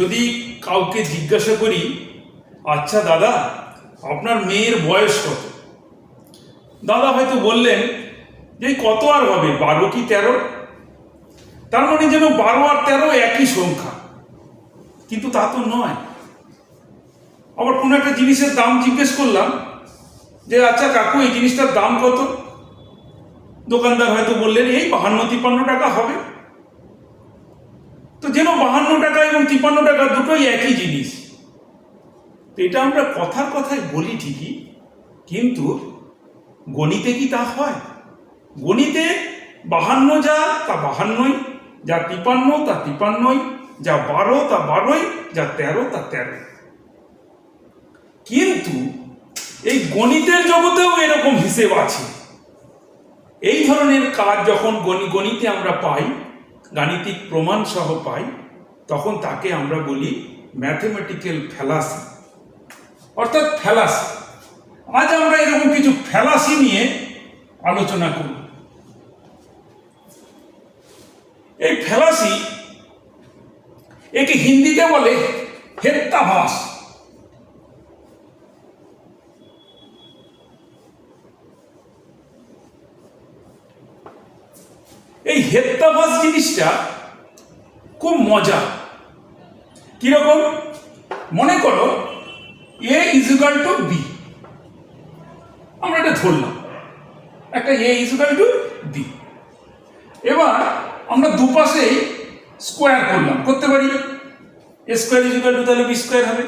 যদি কাউকে জিজ্ঞাসা করি আচ্ছা দাদা, আপনার মেয়ের বয়স কত? দাদা হয়তো বললেন, যে কত আর হবে, বারো কি তেরো? তার মানে যেন বারো আর তেরো একই সংখ্যা। কিন্তু তা তো নয়। আবার কোনো একটা জিনিসের দাম জিজ্ঞেস করলাম, যে আচ্ছা কাকু, এই জিনিসটার দাম কত? দোকানদার হয়তো বললেন, এই বাহান্ন তিপ্পান্ন টাকা হবে। তো যেন বাহান্ন টাকা এবং তিপ্পান্ন টাকা দুটোই একই জিনিস। তো এটা আমরা কথার কথায় বলি ঠিকই, কিন্তু গণিতে কি তা হয়? গণিতে বাহান্ন যা, তা বাহান্নই, যা তিপান্ন তা তিপান্নই যা বারো, তা বারোই, যা তেরো, তা তেরো। কিন্তু এই গণিতের জগতেও এরকম হিসেব আছে। এই ধরনের কাজ যখন গণি- গণিতে আমরা পাই গাণিতিক প্রমাণ সহ পাই, তখন তাকে আমরা বলি ম্যাথমেটিক্যাল ফ্যালাসি অর্থাৎ ফ্যালাসি আজ আমরা এরকম কিছু ফ্যালাসি নিয়ে আলোচনা করব। এই ফ্যালাসি একে হিন্দিতে বলে হেত্তাভাস। এই হেত্তাভাস জিনিসটা খুব মজা। কীরকম? মনে করো এ ইজুকাল টু বি আমরা এটা ধরলাম। একটা এ ইজুকাল টু বি এবার আমরা দুপাশেই স্কোয়ার করলাম। করতে পারি? এ স্কোয়ার ইজুকাল টু তাহলে বি স্কোয়ার হবে।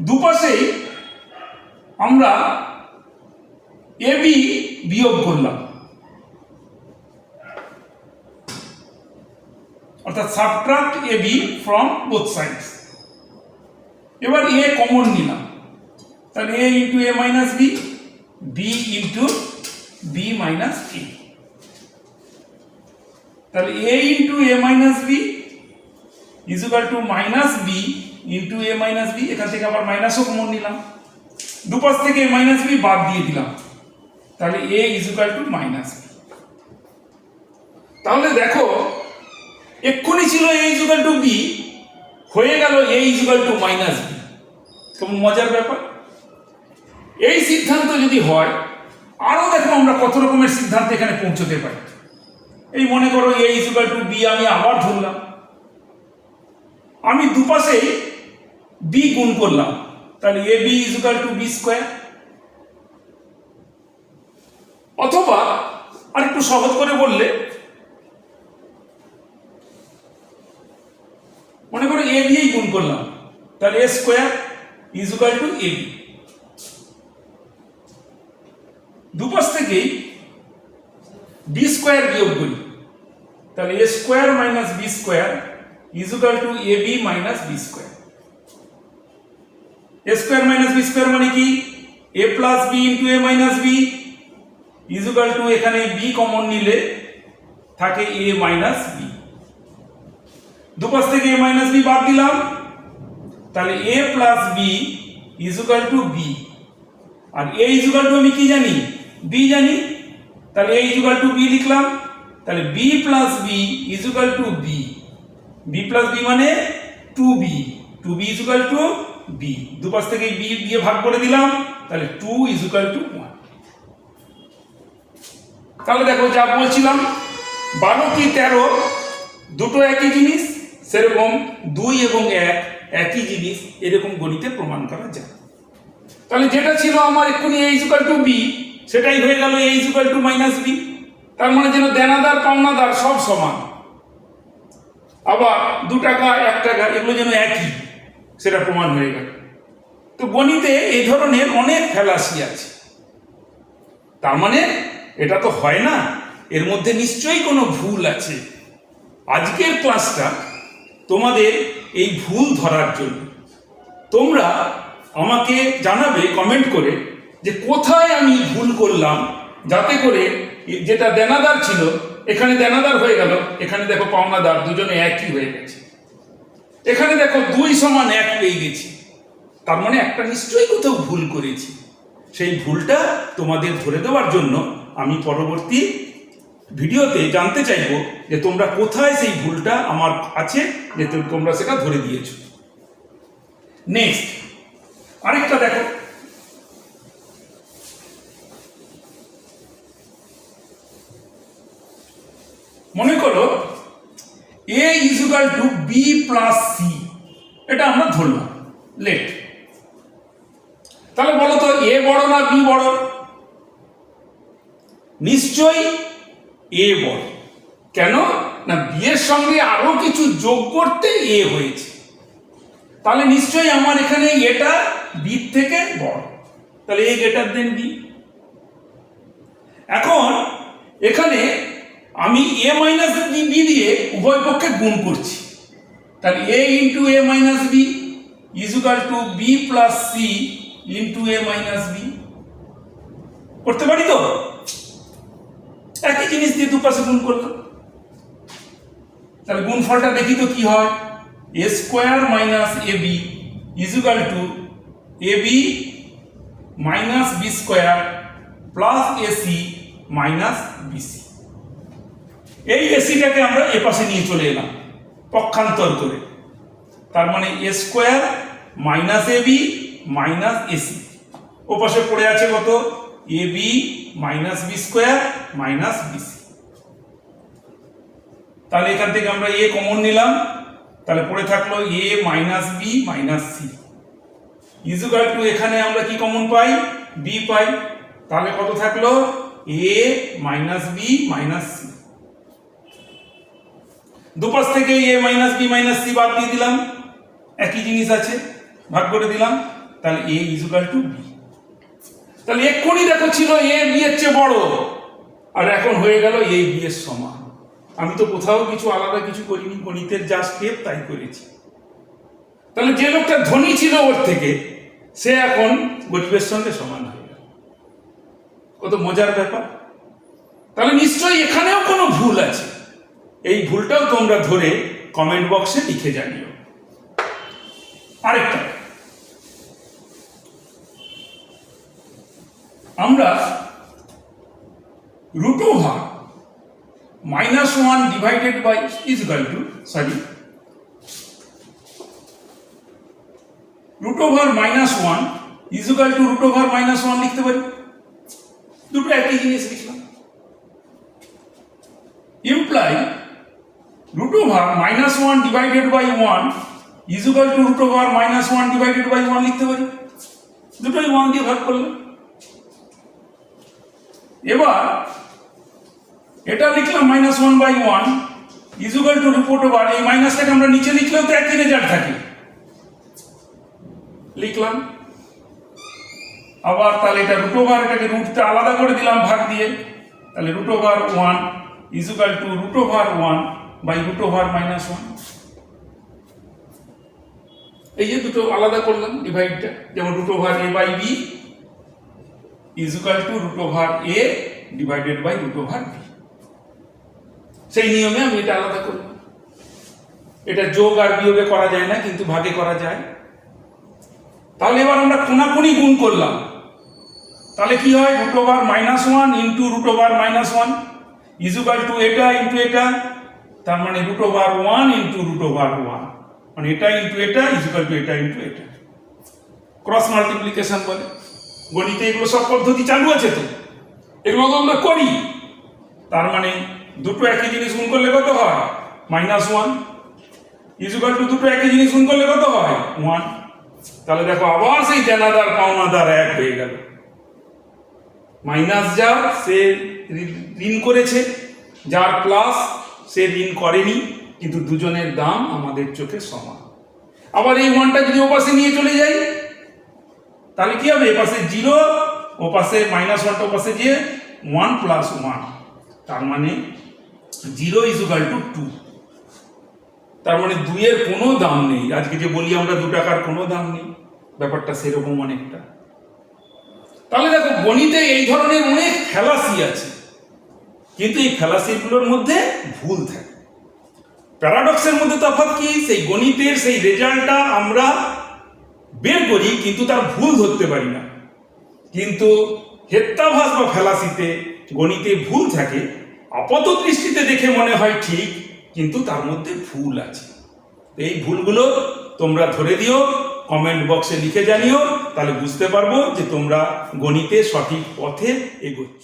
দুপাশেই আমরা এ বি বিয়োগ করলাম। অর্থাৎ subtract A B from both sides এবার এ কমন নিলাম। তাহলে A into A minus B B into B minus A তাহলে A into A minus B equal to minus B into A minus B এখান থেকে আবার মাইনাসও common নিলাম। দুপাশ থেকে এ মাইনাস বি বাদ দিয়ে দিলাম। তাহলে A equal to minus B তাহলে দেখো এক্ষুনি ছিল এ ইজুকাল টু বি হয়ে গেল A equal to minus B কেমন মজার ব্যাপার। এই সিদ্ধান্ত যদি হয়, আরও দেখো আমরা কত রকমের সিদ্ধান্ত এখানে পৌঁছতে পারি। এই মনে করো এ ইজুকাল টু বি আমি আবার ধরলাম। আমি দুপাশেই বি গুণ করলাম। তাহলে A B equal to B square অথবা আর একটু সহজ করে বললে মনে করো এ দিয়েই গুণ করলাম। তাহলে A square equal to A B দুপাশ থেকেই বি স্কোয়ার বিয়োগ করি। তাহলে A square minus B square equal to A B minus B square. A square minus B square মানে কি? A plus B into A minus B equal to এখানে B common নিলে থাকে এ মাইনাস বি দুপাশ থেকে এ মাইনাস বি বাদ দিলাম। তাহলে A plus B equal to B R A equal to আমি কি জানি? বি জানি। তাহলে এ ইজুকাল টু বি লিখলাম। তাহলে B plus B equal to B B plus B মানে two B two B equal to B দুপাশ থেকে বি দিয়ে ভাগ করে দিলাম। তাহলে টু ইজুকাল টু ওয়ান তাহলে দেখো যা বলছিলাম। বারো কি তেরো? দুটো একই জিনিস। সেরকম দুই এবং এক একই জিনিস এরকম গণিতে প্রমাণ করা যায়। তাহলে যেটা ছিল আমার এক্ষুনি এ ইজুকাল টু বি সেটাই হয়ে গেল A equal to minus B তার মানে যেন দেনাদার, পাওনাদার সব সমান। আবার দু টাকা, এক টাকা, এগুলো যেন একই, সেটা প্রমাণ হয়ে গেল। তো গণিতে এই ধরনের অনেক ফ্যালাসি আছে। তার মানে এটা তো হয় না। এর মধ্যে নিশ্চয়ই কোনো ভুল আছে। আজকের ক্লাসটা তোমাদের এই ভুল ধরার জন্য। তোমরা আমাকে জানাবে কমেন্ট করে, যে কোথায় আমি ভুল করলাম, যাতে করে যেটা দেনাদার ছিল, এখানে দেনাদার হয়ে গেল, এখানে দেখো পাওনাদার, দুজনে একই হয়ে গেছে। এখানে দেখো দুই সমান এক পেয়ে গেছি। তার মানে একটা নিশ্চয়ই কোথাও ভুল করেছি। সেই ভুলটা তোমাদের ধরে দেওয়ার জন্য আমি পরবর্তী ভিডিওতে জানতে চাইব যে তোমরা কোথায় সেই ভুলটা আমার আছে যে তোমরা সেটা ধরে দিয়েছ। নেক্সট আরেকটা দেখো। মনে করো A equal to B plus C এটা আমরা ধরলাম। লেট তাহলে বলো তো এ বড় না বি বড়? নিশ্চয়ই এ বড় কেন? না, বিয়ের সঙ্গে আরও কিছু যোগ করতে এ হয়েছে। তাহলে নিশ্চয়ই আমার এখানে এটা বি থেকে বড়। তাহলে এ গ্রেটার দেন বি এখন, এখানে আমি এ মাইনাস বি দিয়ে উভয় পক্ষে গুণ করছি। তাহলে A into A minus B equal to B plus C into A minus B করতে পারি তো? একই জিনিস দিয়ে দুপাশে গুণ করলাম। তাহলে গুণফলটা দেখি তো কি হয়? A square minus A B equal to A B minus B square plus AC minus BC এই এসিটাকে আমরা এ পাশে নিয়ে চলে এলাম, পক্ষান্তর করে। তার মানে A square minus A B minus AC ও পাশে পড়ে আছে কত? A B minus B square minus BC তাহলে এখান থেকে আমরা এ কমন নিলাম। তাহলে পড়ে থাকল A minus B minus C. Equal to এখানে আমরা কি কমন পাই? বি পাই। তাহলে কত থাকল? A minus B minus C. দুপাশ থেকে A minus B minus C বাদ দিয়ে দিলাম। একই জিনিস আছে। ভাগ করে দিলাম। তাহলে এ ইজুকাল টু বি তাহলে এক্ষুনি দেখো ছিল এ বিয়ের চেয়ে বড়। আর এখন হয়ে গেল এই বিয়ের সমান। আমি তো কোথাও কিছু আলাদা কিছু করিনি, গণিতের যা স্টেপ তাই করেছি। তাহলে যে লোকটা ধনী ছিল ওর থেকে, সে এখন গরিবের সঙ্গে সমান হয়ে গেল। কত মজার ব্যাপার। তাহলে নিশ্চয়ই এখানেও কোনো ভুল আছে। এই ভুলটাও তোমরা ধরে কমেন্ট বক্সে লিখে জানিও। আরেকটা। আমরা root over minus one divided by is equal to sorry root over minus one is equal to root over minus one লিখতে পারি। দুটো একই জিনিস লিখলাম। Imply root over minus 1 divided by 1 is equal to root over minus 1 divided by 1 লিখতে পারি। দুটোই 1 দিয়ে ভাগ করলাম। এবার এটা লিখলাম minus one by one equal to report over এই মাইনাসটাকে আমরা নিচে লিখলেও তো একই রেজাল্ট থাকে। লিখলাম। আবার তাহলে এটা রুট ওভার এটাকে রুটটা আলাদা করে দিলাম ভাগ দিয়ে। তাহলে root over one equal to root over one by root over minus one এই যে দুটো আলাদা করলাম ডিভাইডটা যেমন root over A by B equal to root over A divided by root over B সেই নিয়মে আমি এটা আলাদা করলাম এটা যোগ আর বিয়োগে করা যায় না, কিন্তু ভাগে করা যায়। তাহলে এবার আমরা কোনাকুনি গুণ করলাম। তাহলে কি হয়? Root over minus one into root over minus one equal to এটা ইন্টু এটা তার মানে root over one into root over one মানে এটা ইন্টু এটা ইজুকাল টু এটা ইন্টু এটা ক্রস মাল্টিপ্লিকেশন বলে। গণিতে এগুলো সব পদ্ধতি চালু আছে তো। এগুলো তো আমরা করি। তার মানে দুটো একই জিনিস গুণ করলে কত হয়? Minus one. ইজুকাল টু দুটো একই জিনিস গুণ করলে কত হয়? ওয়ান। তাহলে দেখো আবার সেই দেনাদার পাওনাদার এক হয়ে গেল। মাইনাস যা, সে ঋণ করেছে। যার প্লাস, সে ঋণ করেনি। কিন্তু দুজনের দাম আমাদের চোখে সমান। আবার এই ওয়ানটা যদি ওপাশে নিয়ে চলে যাই তাহলে কি হবে? এপাশে জিরো ও পাশে মাইনাস ওয়ানটা ওপাশে যে ওয়ান প্লাস ওয়ান তার মানে zero is equal to two তার মানে দুইয়ের কোনো দাম নেই। আজকে যে বলি আমরা দু টাকার কোনো দাম নেই। ব্যাপারটা সেরকম অনেকটা। তাহলে দেখো, গণিতে এই ধরনের অনেক ফ্যালাসি আছে। কিন্তু এই ফ্যালাসিগুলোর মধ্যে ভুল থাকে। প্যারাডক্সের মধ্যে তফাৎ কি? সেই গণিতের সেই রেজাল্টটা আমরা বের করি, কিন্তু তার ভুল ধরতে পারি না। কিন্তু হেত্তাভাস বা ফেলাসিতে গণিতে ভুল থাকে, আপাত দৃষ্টিতে দেখে মনে হয় ঠিক, কিন্তু তার মধ্যে ভুল আছে। এই ভুলগুলো তোমরা ধরে দিও কমেন্ট বক্সে লিখে জানিও, তাহলে বুঝতে পারব যে তোমরা গণিতে সঠিক পথে এগোচ্ছ।